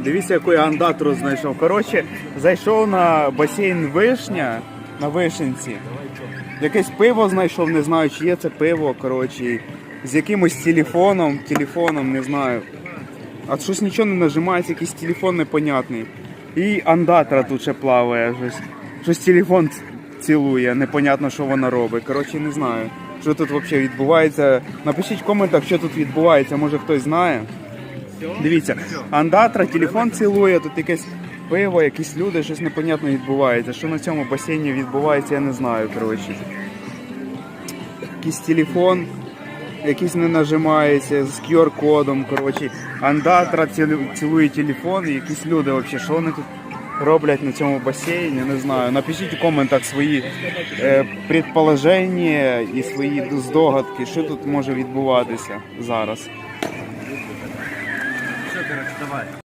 Дивіться, яку я андатру знайшов. Коротше, зайшов на басейн вишня на вишенці. Якесь пиво знайшов, не знаю, чи є це пиво, коротше, з якимось телефоном, телефоном, не знаю. А щось нічого не нажимається, якийсь телефон непонятний. І андатра тут ще плаває. Щось, щось телефон цілує, непонятно, що вона робить. Коротше, не знаю, що тут взагалі відбувається. Напишіть в коментах, що тут відбувається, може хтось знає. Дивіться, андатра, телефон цілує, тут якесь пиво, якісь люди, щось непонятно відбувається. Що на цьому басейні відбувається, я не знаю. коротше. Якийсь телефон, якийсь не нажимається з QR-кодом. коротше. Андатра цілує телефон, і якісь люди взагалі, що вони тут роблять на цьому басейні, не знаю. Напишіть у коментах свої е, предположення і свої здогадки, що тут може відбуватися зараз. Давай.